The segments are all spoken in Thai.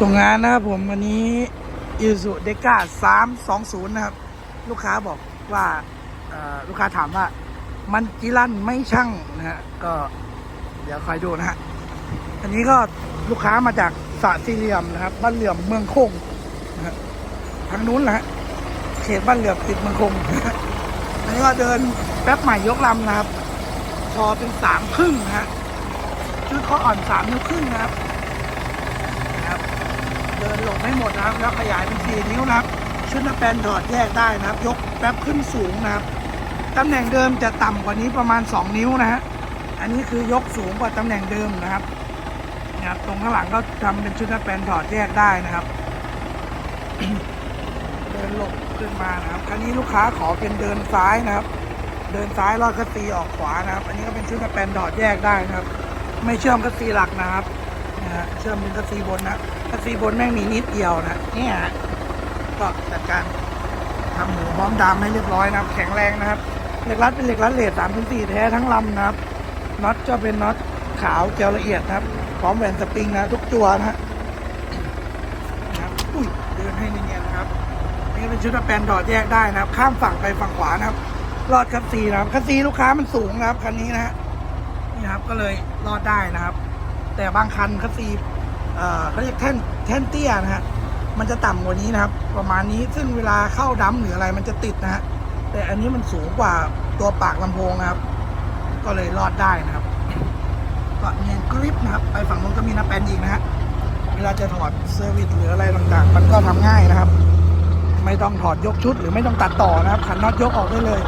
ส่งงานนะครับผมวันนี้ยูสุเดก้าสามสองศูนย์นะครับ ลูกค้าบอกว่าลูกค้าถามว่า มันจิลั่นไม่ช่างนะฮะก็เดี๋ยวคอยดูนะฮะอันนี้ก็ลูกค้ามาจากสระสี่เหลี่ยมนะครับ บ้านเหลื่อมเมืองคงนะฮะทางนู้นนะฮะเขตบ้านเหลื่อมติดเมืองคงอันนี้ก็เดินแป๊บใหม่ยกลำนะครับ พอเป็นสามครึ่งนะฮะชุดข้ออ่อนสามนิ้วครึ่งนะครับ ดินหลบให้หมดนะครับแล้วขยายเป็นสี่นิ้วนะครับ ชุดนักแปนถอดแยกได้นะครับ ยกแป๊บขึ้นสูงนะครับตำแหน่งเดิมจะต่ำกว่านี้ประมาณ 2 นิ้วนะฮะอันนี้คือยกสูงกว่าตำแหน่งเดิมนะครับนะครับ ตรงข้างหลังก็ทำเป็นชุดนักแปนถอดแยกได้นะครับเดินหลบขึ้นมานะครับคราวนี้ลูกค้าขอเป็นเดินซ้ายนะครับ เดินซ้ายลอดคัสซีออกขวานะครับ อันนี้ก็เป็นชุดนักแปนถอดแยกได้นะครับ ไม่เชื่อมคัสซีหลักนะครับนะฮะเชื่อมเป็นคัสซีบนนะ คัสซีบนแม่งมีนิดเดียวนะเนี่ยฮะก็จัดการทำหมูพร้อมดามให้เรียบร้อยนะครับ แข็งแรงนะครับ เหล็กรัดเป็นเหล็กรัดเลทสามถึงสี่แท้ทั้งลำนะครับน็อตจะเป็นน็อตขาวเจลละเอียดนะครับ พร้อมแหวนสปริงนะทุกตัวนะฮะอุ้ยเดินให้เนียนๆนะครับ นี่เป็นชุดแปลนดอดแยกได้นะครับ ข้ามฝั่งไปฝั่งขวานะครับ รอดคัสซีนะครับคัสซีลูกค้ามันสูงนะครับคันนี้นะฮะนี่ครับก็เลยรอดได้นะครับ แต่บางคันคัสซี เขาเรียกแท่นแท่นเตี้ยนะฮะมันจะต่ำกว่านี้นะครับ ประมาณนี้ซึ่งเวลาเข้าดัมหรืออะไรมันจะติดนะฮะแต่อันนี้มันสูงกว่าตัวปากลำโพงนะครับ ก็เลยรอดได้นะครับก็เนียนกริปนะครับ ไปฝั่งนู้นก็มีน้าแปนอีกนะฮะเวลาจะถอดเซอร์วิสหรืออะไรต่างๆ มันก็ทำง่ายนะครับ ไม่ต้องถอดยกชุดหรือไม่ต้องตัดต่อนะครับขันน็อตยกออกได้เลย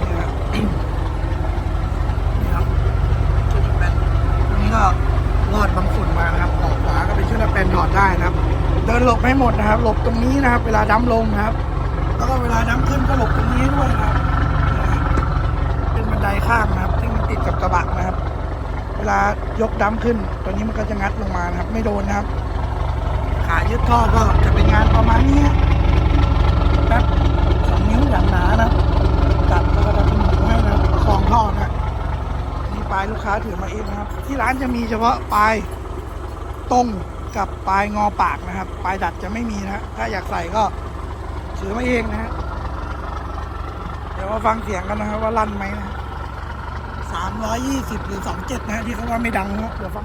นี่นะครับ นี่ครับชุดแปนตรงนี้ก็รอดบางฝุ่นมานะครับ ออกขวาก็เป็นชุดแปนถอดได้นะครับ เดินหลบให้หมดนะครับ หลบตรงนี้นะครับ เวลาดั้มลงนะครับ แล้วก็เวลาดั้มขึ้นก็หลบตรงนี้ด้วยนะครับเป็นบันไดข้างนะครับที่มันติดกับกระบะนะครับ เวลายกดั้มขึ้น ตัวนี้มันก็จะงัดลงมานะครับ ไม่โดนนะครับ ขายึดท่อก็จะเป็นงานประมาณนี้ครับแป๊บสองนิ้วอย่างหนานะตัดแล้วก็จะเป็นหมูให้นะครับประคองท่อนะนี่ปลายลูกค้าถือมาเองนะครับ ที่ร้านจะมีเฉพาะปลายตรง กับปลายงอปากนะครับ ปลายดัดจะไม่มีนะถ้าอยากใส่ก็ซื้อมาเองนะฮะเดี๋ยวมาฟังเสียงกันนะครับว่าลั่นไหมนะสามร้อยยี่สิบหรือสองเจ็ดนะฮะที่เขาว่าไม่ดังนะเดี๋ยวฟัง